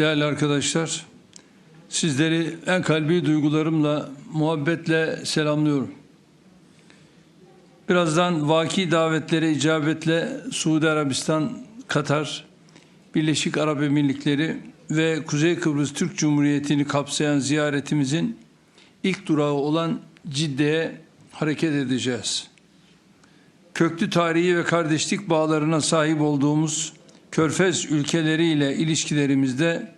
Değerli arkadaşlar, sizleri en kalbi duygularımla, muhabbetle selamlıyorum. Birazdan vaki davetlere icabetle Suudi Arabistan, Katar, Birleşik Arap Emirlikleri ve Kuzey Kıbrıs Türk Cumhuriyeti'ni kapsayan ziyaretimizin ilk durağı olan Cidde'ye hareket edeceğiz. Köklü tarihi ve kardeşlik bağlarına sahip olduğumuz Körfez ülkeleriyle ilişkilerimizde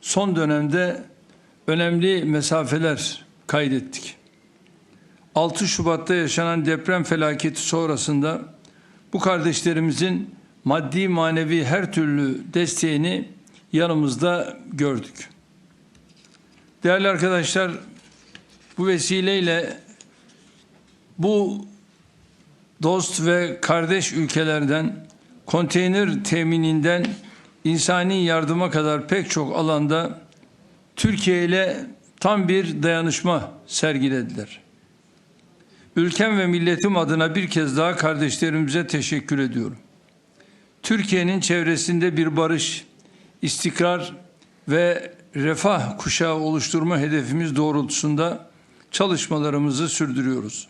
son dönemde önemli mesafeler kaydettik. 6 Şubat'ta yaşanan deprem felaketi sonrasında bu kardeşlerimizin maddi manevi her türlü desteğini yanımızda gördük. Değerli arkadaşlar, bu vesileyle bu dost ve kardeş ülkelerden konteyner temininden insani yardıma kadar pek çok alanda Türkiye ile tam bir dayanışma sergilediler. Ülkem ve milletim adına bir kez daha kardeşlerimize teşekkür ediyorum. Türkiye'nin çevresinde bir barış, istikrar ve refah kuşağı oluşturma hedefimiz doğrultusunda çalışmalarımızı sürdürüyoruz.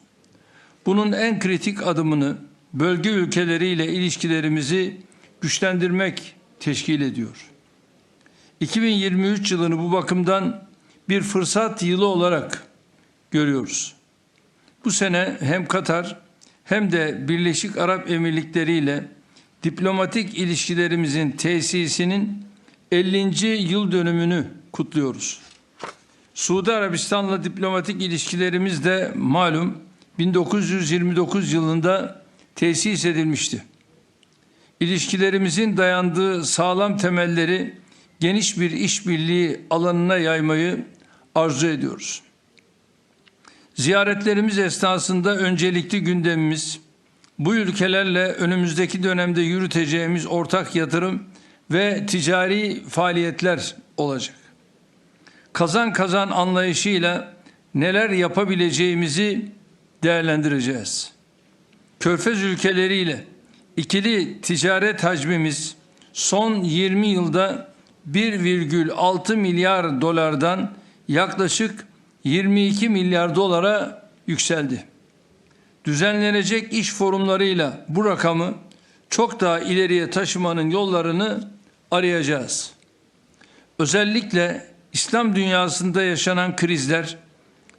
Bunun en kritik adımını bölge ülkeleriyle ilişkilerimizi güçlendirmek teşkil ediyor. 2023 yılını bu bakımdan bir fırsat yılı olarak görüyoruz. Bu sene hem Katar hem de Birleşik Arap Emirlikleri ile diplomatik ilişkilerimizin tesisinin 50. yıl dönümünü kutluyoruz. Suudi Arabistan'la diplomatik ilişkilerimiz de malum 1929 yılında tesis edilmişti. İlişkilerimizin dayandığı sağlam temelleri geniş bir işbirliği alanına yaymayı arzu ediyoruz. Ziyaretlerimiz esnasında öncelikli gündemimiz bu ülkelerle önümüzdeki dönemde yürüteceğimiz ortak yatırım ve ticari faaliyetler olacak. Kazan kazan anlayışıyla neler yapabileceğimizi değerlendireceğiz. Körfez ülkeleriyle ikili ticaret hacmimiz son 20 yılda 1,6 milyar dolardan yaklaşık 22 milyar dolara yükseldi. Düzenlenecek iş forumlarıyla bu rakamı çok daha ileriye taşımanın yollarını arayacağız. Özellikle İslam dünyasında yaşanan krizler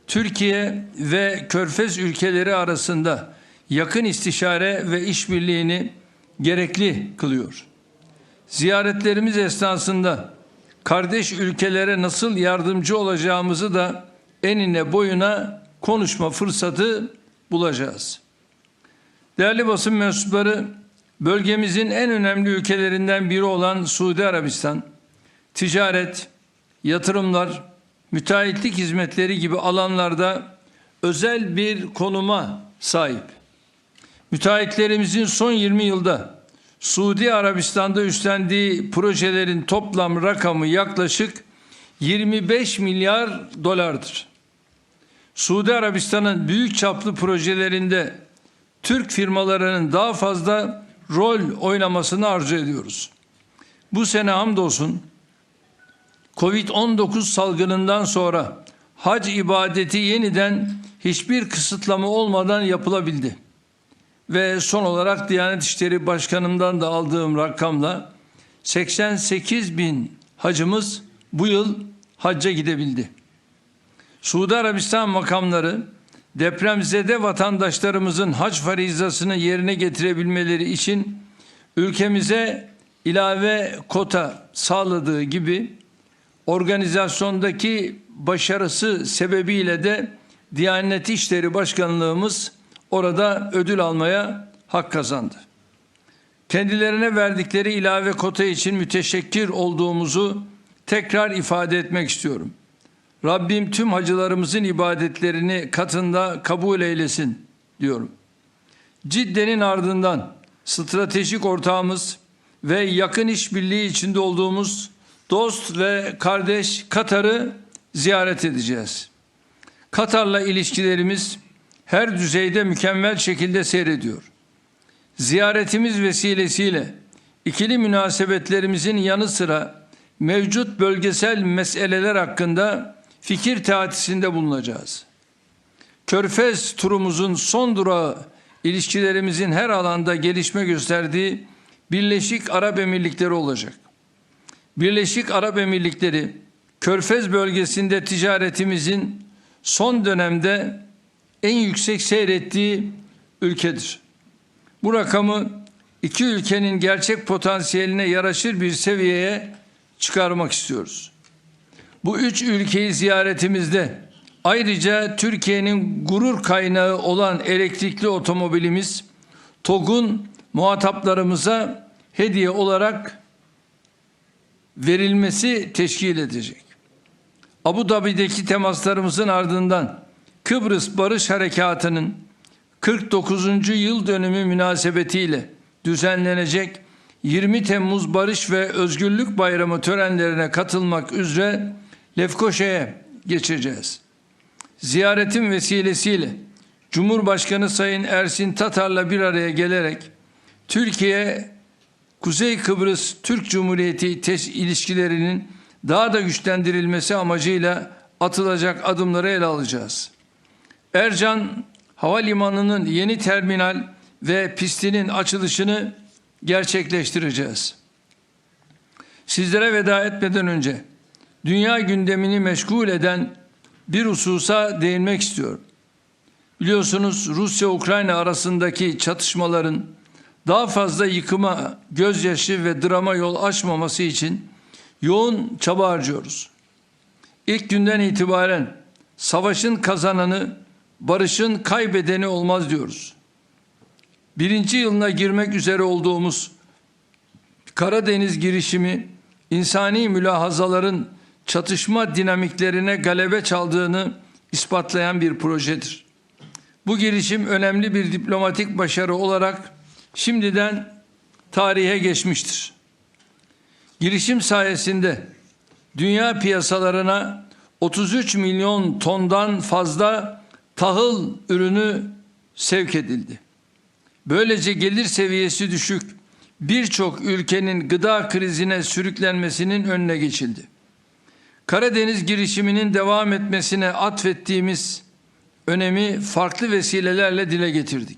Türkiye ve Körfez ülkeleri arasında yakın istişare ve işbirliğini gerekli kılıyor. Ziyaretlerimiz esnasında kardeş ülkelere nasıl yardımcı olacağımızı da enine boyuna konuşma fırsatı bulacağız. Değerli basın mensupları, bölgemizin en önemli ülkelerinden biri olan Suudi Arabistan, ticaret, yatırımlar, müteahhitlik hizmetleri gibi alanlarda özel bir konuma sahip. Müteahhitlerimizin son 20 yılda Suudi Arabistan'da üstlendiği projelerin toplam rakamı yaklaşık 25 milyar dolardır. Suudi Arabistan'ın büyük çaplı projelerinde Türk firmalarının daha fazla rol oynamasını arzu ediyoruz. Bu sene hamdolsun Covid-19 salgınından sonra hac ibadeti yeniden hiçbir kısıtlama olmadan yapılabildi. Ve son olarak Diyanet İşleri Başkanımdan da aldığım rakamla 88 bin hacımız bu yıl hacca gidebildi. Suudi Arabistan makamları depremzede vatandaşlarımızın hac farizasını yerine getirebilmeleri için ülkemize ilave kota sağladığı gibi organizasyondaki başarısı sebebiyle de Diyanet İşleri Başkanlığımız orada ödül almaya hak kazandı. Kendilerine verdikleri ilave kota için müteşekkir olduğumuzu tekrar ifade etmek istiyorum. Rabbim tüm hacılarımızın ibadetlerini katında kabul eylesin diyorum. Cidde'nin ardından stratejik ortağımız ve yakın işbirliği içinde olduğumuz dost ve kardeş Katar'ı ziyaret edeceğiz. Katar'la ilişkilerimiz her düzeyde mükemmel şekilde seyrediyor. Ziyaretimiz vesilesiyle ikili münasebetlerimizin yanı sıra mevcut bölgesel meseleler hakkında fikir teatisinde bulunacağız. Körfez turumuzun son durağı ilişkilerimizin her alanda gelişme gösterdiği Birleşik Arap Emirlikleri olacak. Birleşik Arap Emirlikleri Körfez bölgesinde ticaretimizin son dönemde en yüksek seyrettiği ülkedir. Bu rakamı iki ülkenin gerçek potansiyeline yaraşır bir seviyeye çıkarmak istiyoruz. Bu üç ülkeyi ziyaretimizde ayrıca Türkiye'nin gurur kaynağı olan elektrikli otomobilimiz TOG'un muhataplarımıza hediye olarak verilmesi teşkil edecek. Abu Dhabi'deki temaslarımızın ardından Kıbrıs Barış Harekatı'nın 49. yıl dönümü münasebetiyle düzenlenecek 20 Temmuz Barış ve Özgürlük Bayramı törenlerine katılmak üzere Lefkoşa'ya geçeceğiz. Ziyaretin vesilesiyle Cumhurbaşkanı Sayın Ersin Tatar'la bir araya gelerek Türkiye Kuzey Kıbrıs Türk Cumhuriyeti ilişkilerinin daha da güçlendirilmesi amacıyla atılacak adımları ele alacağız. Ercan Havalimanı'nın yeni terminal ve pistinin açılışını gerçekleştireceğiz. Sizlere veda etmeden önce dünya gündemini meşgul eden bir hususa değinmek istiyorum. Biliyorsunuz Rusya-Ukrayna arasındaki çatışmaların daha fazla yıkıma, gözyaşı ve drama yol açmaması için yoğun çaba harcıyoruz. İlk günden itibaren savaşın kazananı, barışın kaybedeni olmaz diyoruz. Birinci yılına girmek üzere olduğumuz Karadeniz girişimi insani mülahazaların çatışma dinamiklerine galebe çaldığını ispatlayan bir projedir. Bu girişim önemli bir diplomatik başarı olarak şimdiden tarihe geçmiştir. Girişim sayesinde dünya piyasalarına 33 milyon tondan fazla tahıl ürünü sevk edildi. Böylece gelir seviyesi düşük birçok ülkenin gıda krizine sürüklenmesinin önüne geçildi. Karadeniz girişiminin devam etmesine atfettiğimiz önemi farklı vesilelerle dile getirdik.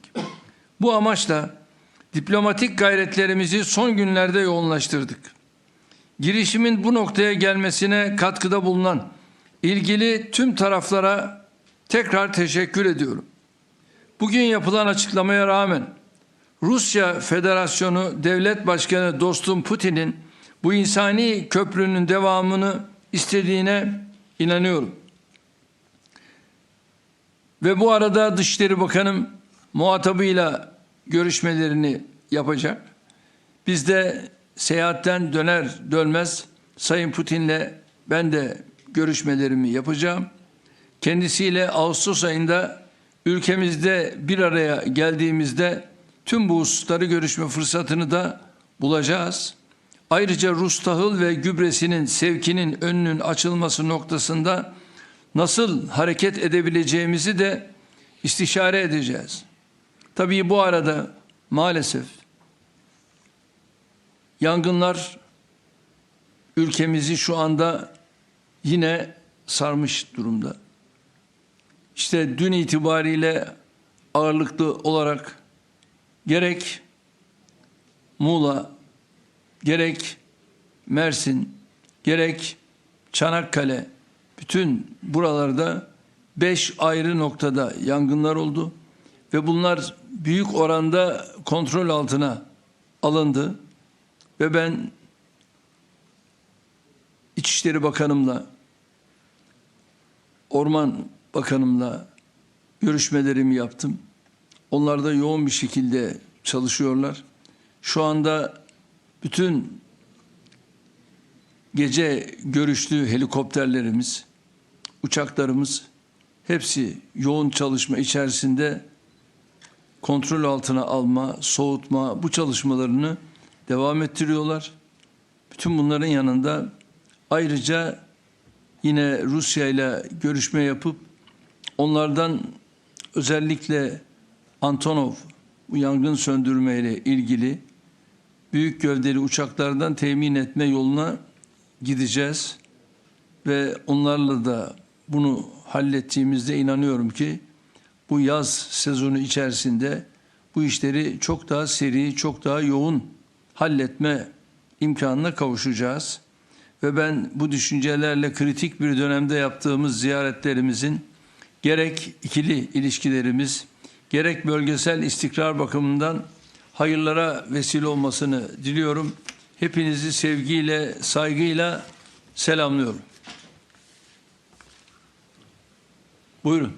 Bu amaçla diplomatik gayretlerimizi son günlerde yoğunlaştırdık. Girişimin bu noktaya gelmesine katkıda bulunan ilgili tüm taraflara tekrar teşekkür ediyorum. Bugün yapılan açıklamaya rağmen Rusya Federasyonu Devlet Başkanı dostum Putin'in bu insani köprünün devamını istediğine inanıyorum. Ve bu arada Dışişleri Bakanım muhatabıyla görüşmelerini yapacak. Biz de seyahatten döner dönmez Sayın Putin'le ben de görüşmelerimi yapacağım. Kendisiyle Ağustos ayında ülkemizde bir araya geldiğimizde tüm bu hususları görüşme fırsatını da bulacağız. Ayrıca Rus tahıl ve gübresinin sevkinin önünün açılması noktasında nasıl hareket edebileceğimizi de istişare edeceğiz. Tabii bu arada maalesef yangınlar ülkemizi şu anda yine sarmış durumda. İşte dün itibariyle ağırlıklı olarak gerek Muğla, gerek Mersin, gerek Çanakkale, bütün buralarda beş ayrı noktada yangınlar oldu ve bunlar büyük oranda kontrol altına alındı. Ve ben İçişleri Bakanımla, Orman Bakanımla görüşmelerimi yaptım. Onlar da yoğun bir şekilde çalışıyorlar. Şu anda bütün gece görüştüğü helikopterlerimiz, uçaklarımız hepsi yoğun çalışma içerisinde kontrol altına alma, soğutma bu çalışmalarını devam ettiriyorlar. Bütün bunların yanında ayrıca yine Rusya ile görüşme yapıp onlardan özellikle Antonov bu yangın söndürme ile ilgili büyük gövdeli uçaklardan temin etme yoluna gideceğiz ve onlarla da bunu hallettiğimizde inanıyorum ki bu yaz sezonu içerisinde bu işleri çok daha seri, çok daha yoğun halletme imkanına kavuşacağız. Ve ben bu düşüncelerle kritik bir dönemde yaptığımız ziyaretlerimizin gerek ikili ilişkilerimiz, gerek bölgesel istikrar bakımından hayırlara vesile olmasını diliyorum. Hepinizi sevgiyle, saygıyla selamlıyorum. Buyurun.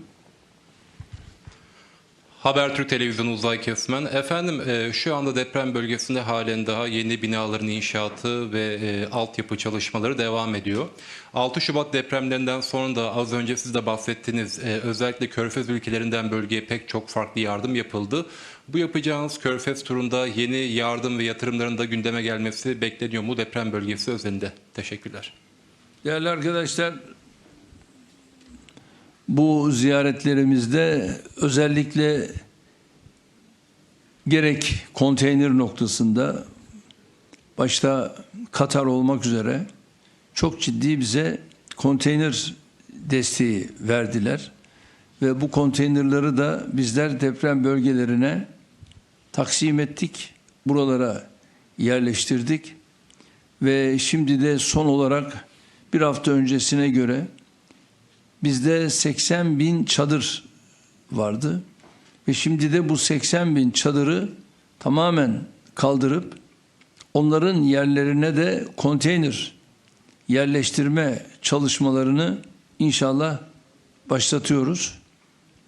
Habertürk Televizyonu Uzay Kesmen. Efendim e, şu anda deprem bölgesinde halen daha yeni binaların inşaatı ve e, altyapı çalışmaları devam ediyor. 6 Şubat depremlerinden sonra da az önce siz de bahsettiniz e, özellikle Körfez ülkelerinden bölgeye pek çok farklı yardım yapıldı. Bu yapacağınız Körfez turunda yeni yardım ve yatırımların da gündeme gelmesi bekleniyor mu deprem bölgesi özelinde? Teşekkürler. Değerli arkadaşlar, bu ziyaretlerimizde özellikle gerek konteyner noktasında başta Katar olmak üzere çok ciddi bize konteyner desteği verdiler ve bu konteynerları da bizler deprem bölgelerine taksim ettik. Buralara yerleştirdik ve şimdi de son olarak bir hafta öncesine göre bizde 80 bin çadır vardı ve şimdi de bu 80 bin çadırı tamamen kaldırıp onların yerlerine de konteyner yerleştirme çalışmalarını inşallah başlatıyoruz.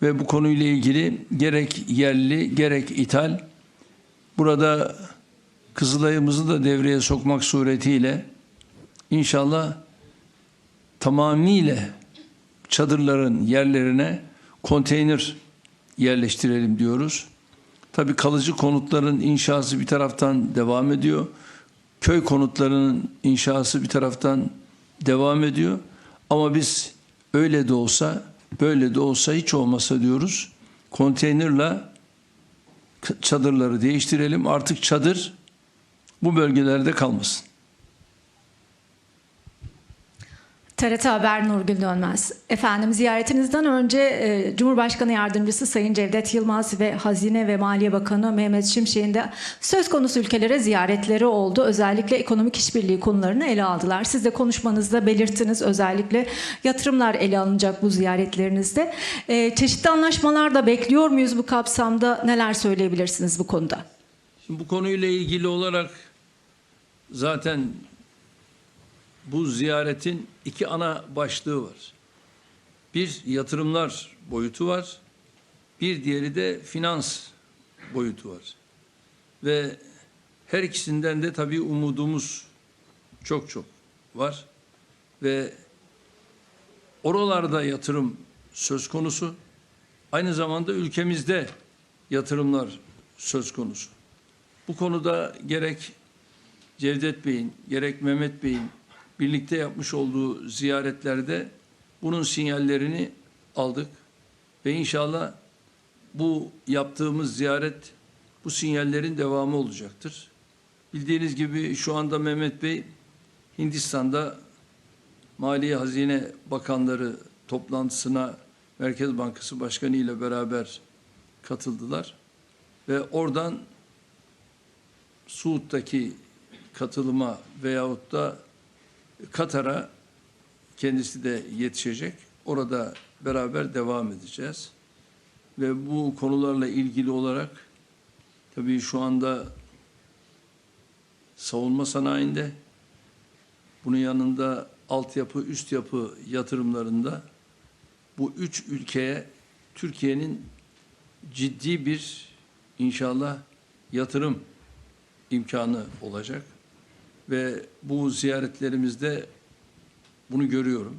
Ve bu konuyla ilgili gerek yerli gerek ithal burada Kızılay'ımızı da devreye sokmak suretiyle inşallah tamamıyla çadırların yerlerine konteyner yerleştirelim diyoruz. Tabii kalıcı konutların inşası bir taraftan devam ediyor. Köy konutlarının inşası bir taraftan devam ediyor. Ama biz öyle de olsa, böyle de olsa hiç olmasa diyoruz. Konteynerle çadırları değiştirelim. Artık çadır bu bölgelerde kalmasın. TRT Haber Nurgül Dönmez. Efendim ziyaretinizden önce e, Cumhurbaşkanı Yardımcısı Sayın Cevdet Yılmaz ve Hazine ve Maliye Bakanı Mehmet Şimşek'in de söz konusu ülkelere ziyaretleri oldu. Özellikle ekonomik işbirliği konularını ele aldılar. Siz de konuşmanızda belirttiniz özellikle yatırımlar ele alınacak bu ziyaretlerinizde. E, çeşitli anlaşmalar da bekliyor muyuz bu kapsamda? Neler söyleyebilirsiniz bu konuda? Şimdi bu konuyla ilgili olarak zaten bu ziyaretin iki ana başlığı var. Bir yatırımlar boyutu var. Bir diğeri de finans boyutu var. Ve her ikisinden de tabii umudumuz çok çok var. Ve oralarda yatırım söz konusu. Aynı zamanda ülkemizde yatırımlar söz konusu. Bu konuda gerek Cevdet Bey'in gerek Mehmet Bey'in birlikte yapmış olduğu ziyaretlerde bunun sinyallerini aldık ve inşallah bu yaptığımız ziyaret bu sinyallerin devamı olacaktır. Bildiğiniz gibi şu anda Mehmet Bey Hindistan'da Maliye Hazine Bakanları toplantısına Merkez Bankası Başkanı ile beraber katıldılar ve oradan Suud'daki katılıma veyahut da Katar'a kendisi de yetişecek. Orada beraber devam edeceğiz. Ve bu konularla ilgili olarak tabii şu anda savunma sanayinde bunun yanında altyapı, üst yapı yatırımlarında bu üç ülkeye Türkiye'nin ciddi bir inşallah yatırım imkanı olacak ve bu ziyaretlerimizde bunu görüyorum.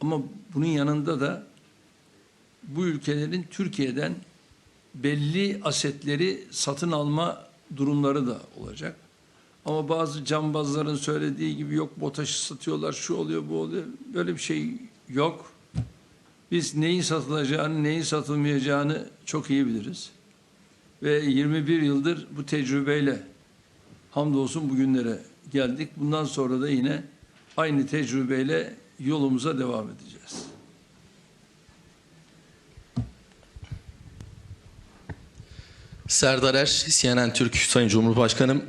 Ama bunun yanında da bu ülkelerin Türkiye'den belli asetleri satın alma durumları da olacak. Ama bazı cambazların söylediği gibi yok BOTAŞ'ı satıyorlar, şu oluyor, bu oluyor. Böyle bir şey yok. Biz neyin satılacağını, neyin satılmayacağını çok iyi biliriz. Ve 21 yıldır bu tecrübeyle hamdolsun bugünlere geldik. Bundan sonra da yine aynı tecrübeyle yolumuza devam edeceğiz. Serdar Er, CNN Türk Sayın Cumhurbaşkanım.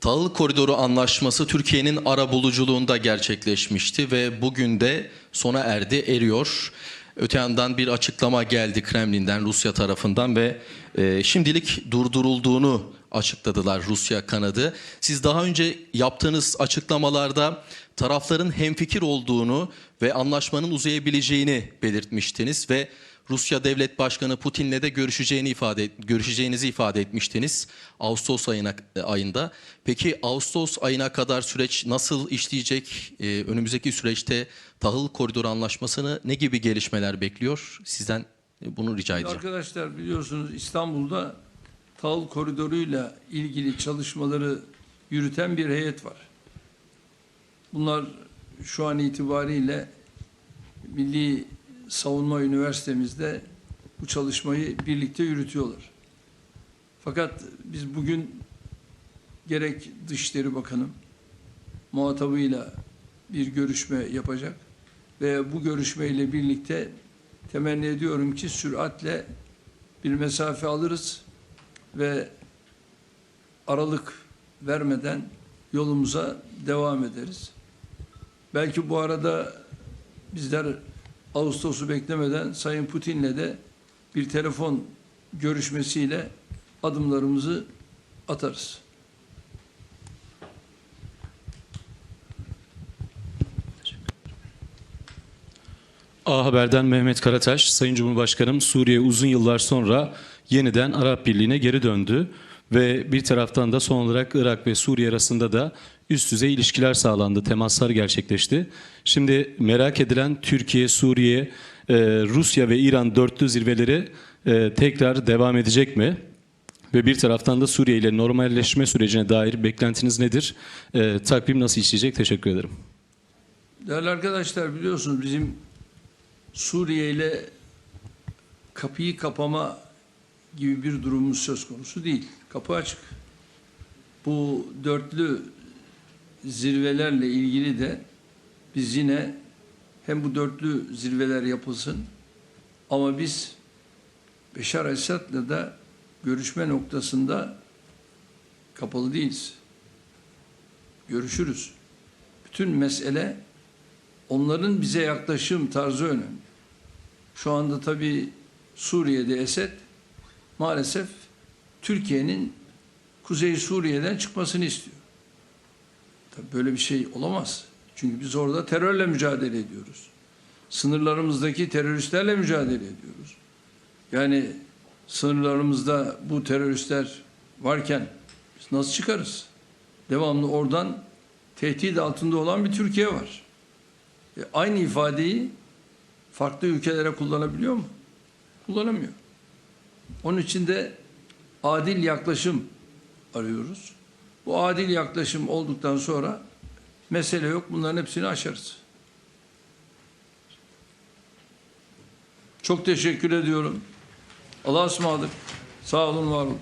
Tahıl Koridoru Anlaşması Türkiye'nin ara buluculuğunda gerçekleşmişti ve bugün de sona erdi, eriyor. Öte yandan bir açıklama geldi Kremlin'den, Rusya tarafından ve e, şimdilik durdurulduğunu açıkladılar Rusya kanadı. Siz daha önce yaptığınız açıklamalarda tarafların hemfikir olduğunu ve anlaşmanın uzayabileceğini belirtmiştiniz ve Rusya Devlet Başkanı Putin'le de görüşeceğini ifade görüşeceğinizi ifade etmiştiniz Ağustos ayına ayında. Peki Ağustos ayına kadar süreç nasıl işleyecek? Ee, önümüzdeki süreçte tahıl koridoru anlaşmasını ne gibi gelişmeler bekliyor? Sizden e, bunu rica edeceğim. Arkadaşlar biliyorsunuz İstanbul'da tahıl koridoruyla ilgili çalışmaları yürüten bir heyet var. Bunlar şu an itibariyle Milli Savunma Üniversitemizde bu çalışmayı birlikte yürütüyorlar. Fakat biz bugün gerek Dışişleri Bakanı muhatabıyla bir görüşme yapacak ve bu görüşmeyle birlikte temenni ediyorum ki süratle bir mesafe alırız ve aralık vermeden yolumuza devam ederiz. Belki bu arada bizler Ağustos'u beklemeden Sayın Putin'le de bir telefon görüşmesiyle adımlarımızı atarız. A Haber'den Mehmet Karataş, Sayın Cumhurbaşkanım Suriye uzun yıllar sonra yeniden Arap Birliği'ne geri döndü ve bir taraftan da son olarak Irak ve Suriye arasında da üst düzey ilişkiler sağlandı, temaslar gerçekleşti. Şimdi merak edilen Türkiye, Suriye, e, Rusya ve İran dörtlü zirveleri e, tekrar devam edecek mi? Ve bir taraftan da Suriye ile normalleşme sürecine dair beklentiniz nedir? E, takvim nasıl işleyecek? Teşekkür ederim. Değerli arkadaşlar biliyorsunuz bizim Suriye ile kapıyı kapama gibi bir durumumuz söz konusu değil. Kapı açık. Bu dörtlü zirvelerle ilgili de biz yine hem bu dörtlü zirveler yapılsın ama biz Beşar Esad'la da görüşme noktasında kapalı değiliz. Görüşürüz. Bütün mesele onların bize yaklaşım tarzı önemli. Şu anda tabii Suriye'de Esed maalesef Türkiye'nin Kuzey Suriye'den çıkmasını istiyor. Tabii böyle bir şey olamaz. Çünkü biz orada terörle mücadele ediyoruz. Sınırlarımızdaki teröristlerle mücadele ediyoruz. Yani sınırlarımızda bu teröristler varken biz nasıl çıkarız? Devamlı oradan tehdit altında olan bir Türkiye var. E, aynı ifadeyi farklı ülkelere kullanabiliyor mu? Kullanamıyor. Onun için de adil yaklaşım arıyoruz. Bu adil yaklaşım olduktan sonra mesele yok. Bunların hepsini aşarız. Çok teşekkür ediyorum. Allah'a ısmarladık. Sağ olun, var olun.